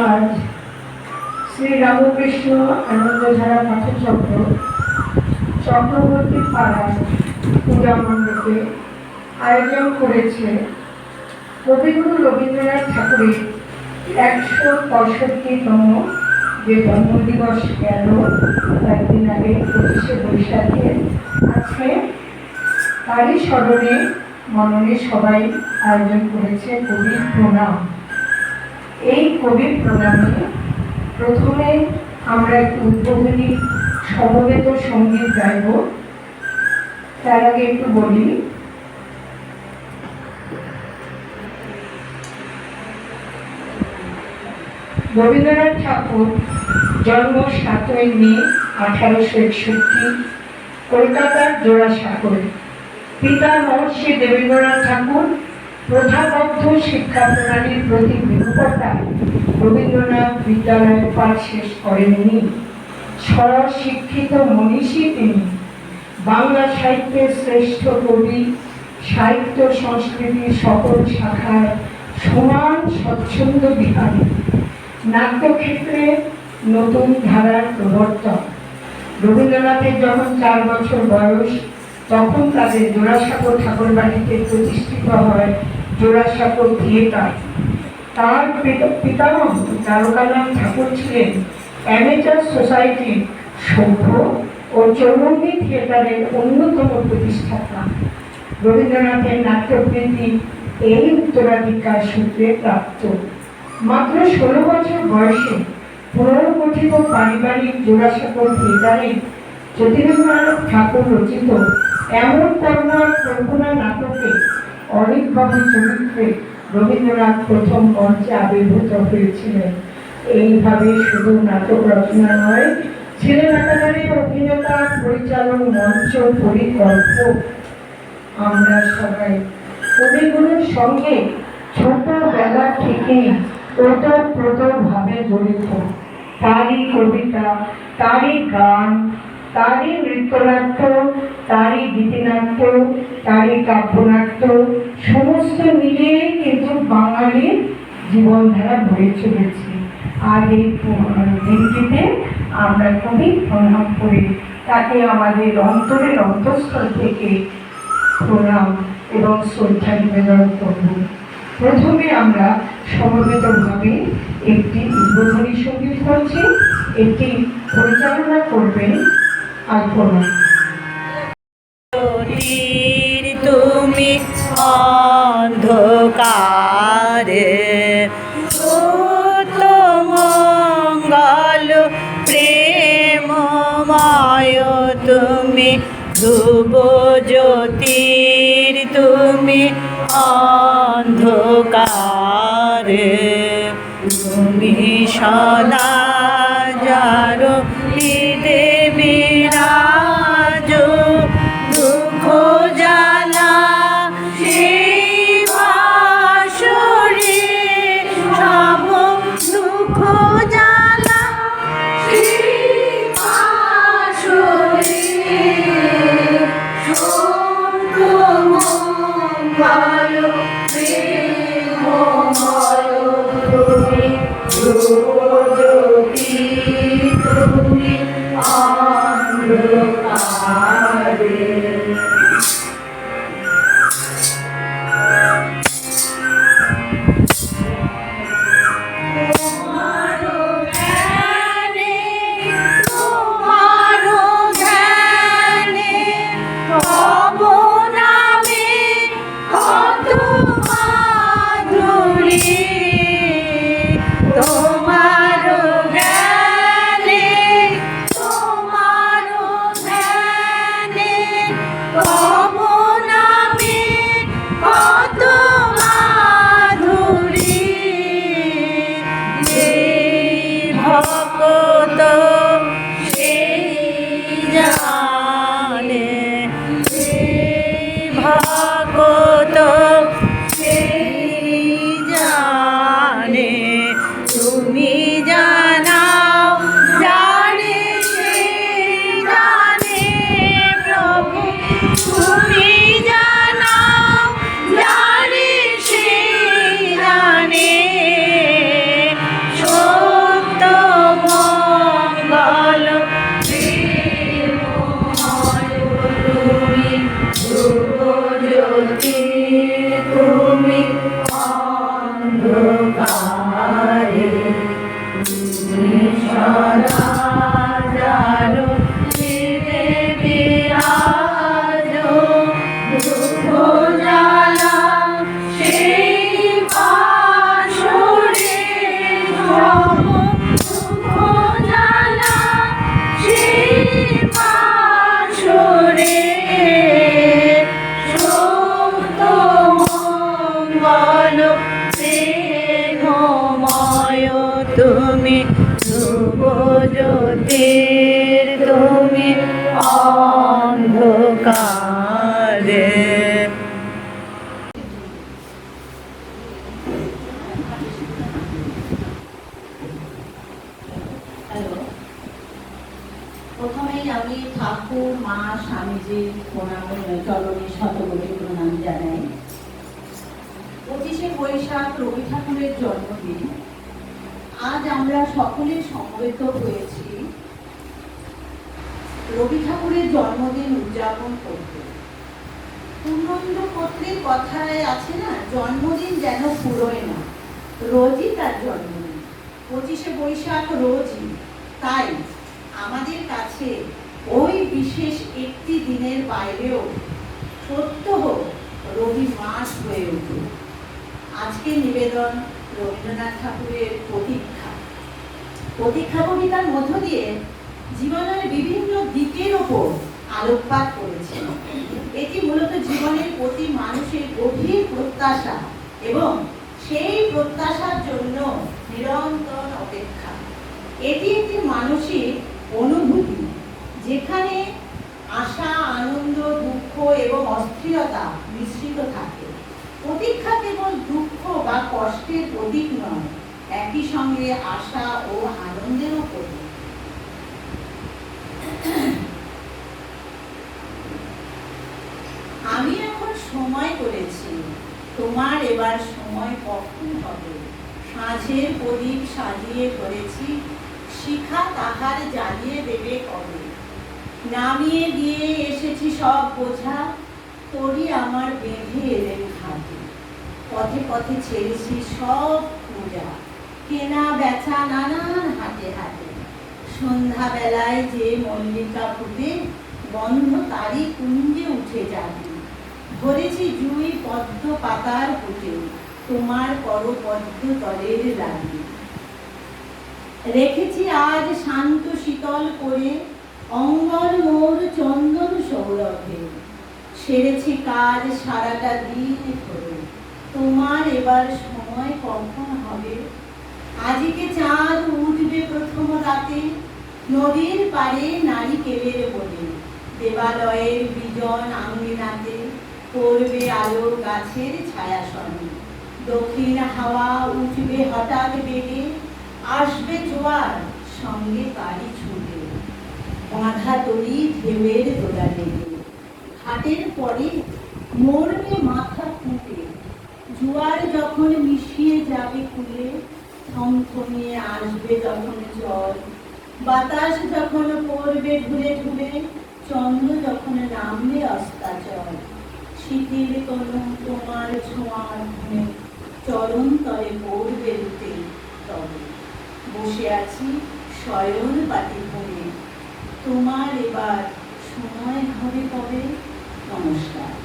আজ শ্রী রামকৃষ্ণ আনন্দধারা পাঠচক্র চক্রবর্তী পাড়ায় পূজা মণ্ডপে আয়োজন করেছে কবিগুরু রবীন্দ্রনাথ ঠাকুরের একশো পঁয়ষট্টিতম যে জন্মদিবস গেল কয়েকদিন আগে পঁচিশে বৈশাখে। আজকে তারই স্মরণে মননে সবাই আয়োজন করেছে কবির প্রণাম। এই কবির প্রণামে প্রথমে আমরা একটু উদ্বোধনী সমবেত সংগীত গাইব। তার আগে একটু বলি, রবীন্দ্রনাথ ঠাকুর জন্ম সাতই মে আঠারোশো একষট্টি, কলকাতার জোড়াসাঁকোরে। পিতা মহর্ষি দেবেন্দ্রনাথ ঠাকুর প্রথাবদ্ধ শিক্ষা প্রণালীর প্রতি বিরূপতা রবীন্দ্রনাথ বিদ্যালয়ের পাঠ শেষ করেননি। স্বশিক্ষিত মনীষী তিনি বাংলা সাহিত্যের শ্রেষ্ঠ কবি, সাহিত্য সংস্কৃতির সকল শাখায় সমান স্বচ্ছন্দ বিহারী নাট্যক্ষেত্রে নতুন ধারার প্রবর্তন রবীন্দ্রনাথের যখন চার বছর বয়স তখন তাদের জোড়াসাঁকো ঠাকুরবাড়িতে প্রতিষ্ঠিত হয় জোড়াসাঁকো থিয়েটার। তার পিতা- পিতামহ তারকানাথ ঠাকুর ছিলেন অ্যামেচার সোসাইটির সভ্য ও চৌরঙ্গী থিয়েটারের অন্যতম প্রতিষ্ঠাতা। রবীন্দ্রনাথের নাট্যবৃত্তি এই উত্তরাধিকার সূত্রে প্রাপ্ত। মাত্র ষোলো বছর বয়সে পুনর্গঠিত পারিবারিক জোড়াসাঁকো থিয়েটারে জ্যোতিরেন্দ্রনাথ ঠাকুর রচিত এমন কর্মার কল্পনা নাটকে অনেকবাবু চরিত্রে রবীন্দ্রনাথ প্রথম মঞ্চে আবির্ভূত হয়েছিলেন। এইভাবে শুধু নাটক রচনা নয়, ছেলে অভিনেতা, পরিচালক, মঞ্চ, পরিকল্প আমরা সবাই। কবিগুলোর সঙ্গে ছোটবেলা থেকেই ওতপ্রোতভাবে জড়িত। তারই কবিতা, তারই গান তারই নৃত্যনাট্য, তারই গীতিনাট্য, তারই কাব্যনাট্য, সমস্ত মিলিয়ে কিন্তু বাঙালির জীবনধারা ভরে চলেছে। আর এই দিনটিতে আমরা খুবই প্রণাম করি। তাকে আমাদের অন্তরের অন্তঃস্থল থেকে প্রণাম এবং শ্রদ্ধা নিবেদন করব। প্রথমে আমরা সমবেতভাবে একটি উদ্বোধনী সংগীত করছি। একটি পরিচালনা করবেন আলপনা জ্যোতির তুমি অন্ধকারে মঙ্গল প্রেমময় তুমি ধ্রুব জ্যোতির তুমি অন্ধকারে তুমি সদা যারো তুমি ধ্রুব জ্যোতির, তুমি অন্ধকারে। প্রথমেই আমি ঠাকুর, মা স্বামীজির প্রণাম, চরণে, শতকোটি প্রণাম জানাই। পঁচিশে বৈশাখ রবি ঠাকুরের জন্মদিন। আজ আমরা সকলে সমবেত হয়েছি। রবি ঠাকুরের জন্মদিন উদযাপন করতে। পূর্ণন্দ পত্রের কথায় আছে না, জন্মদিন যেন ফুরোয় না। রোজই তার জন্মদিন। পঁচিশে বৈশাখ রোজই। তাই আমাদের কাছে ওই বিশেষ একটি দিনের বাইরেও সত্য হোক রবি মাস হয়ে উঠুক আজকে নিবেদন রবীন্দ্রনাথ ঠাকুরের প্রতীক্ষা। প্রতীক্ষা কবিতার মধ্য দিয়ে জীবনের বিভিন্ন দিকের ওপর আলোকপাত করেছেন এটি মূলত জীবনের প্রতি মানুষের গভীর প্রত্যাশা এবং সেই প্রত্যাশার জন্য নিরন্তর অপেক্ষা। এটি একটি মানসিক অনুভূতি যেখানে আশা, আনন্দ, দুঃখ এবং অস্থিরতা মিশ্রিত থাকে। প্রতীক্ষা কেবল দুঃখ বা কষ্টের প্রতীক নয়, একই সঙ্গে আশা ও আনন্দেরও প্রতীক। আমি এখন সময় করেছি, তোমার এবার সময় কখন হবে? সাঁঝের প্রদীপ সাজিয়ে ধরেছি, শিখা তাহার জ্বালিয়ে দেবে কবে? নামিয়ে দিয়ে এসেছি সব বোঝা তোরই আমার বেঁধে এলেন ঘাটে পথে পথে ছেড়েছি সব পূজা। কেনা বেচা নানান হাটে হাটে। সন্ধ্যাবেলায় যে মল্লিকা ফুটে বন্ধ তারই কুঞ্জে উঠে যাবে ধরেছি জুই পদ্ম পাতার ফুটে, তোমার পর পদ্ম তলের লাগে রেখেছি আজ শান্ত শীতল করে, অঙ্গন মোর চন্দন সৌরভে। সেরেছি কাজ সারাটা দিন ধরে। তোমার এবার সময় কখন হবে? আজকে চাঁদ উঠবে প্রথম রাতে, নদীর পাড়ে নারিকেলের বনে। দেবালয়ের বিজন আঙ্গিনাতে পড়বে আলো গাছের ছায়া ছায়াসনে। দক্ষিণ হাওয়া উঠবে হঠাৎ বেগে, আসবে জোয়ার সঙ্গে তারি ছুটে বাঁধা তরি ঢেউয়ের দোলা লেগে ঘাটের পরে মরবে জোয়ার যখন মিশিয়ে যাবে কুলে, থমথমিয়ে আসবে যখন জল। বাতাস যখন পড়বে ঘুরে ঘুরে চন্দ্র যখন নামবে অস্তাচল। শীতের তনু তোমার ছোঁয়ার ঘুমে চরণ তলে পড়বে রুতে তবে। বসে আছি শয়ন পাতি ভরে। তোমার এবার সময় হবে কবে? নমস্কার।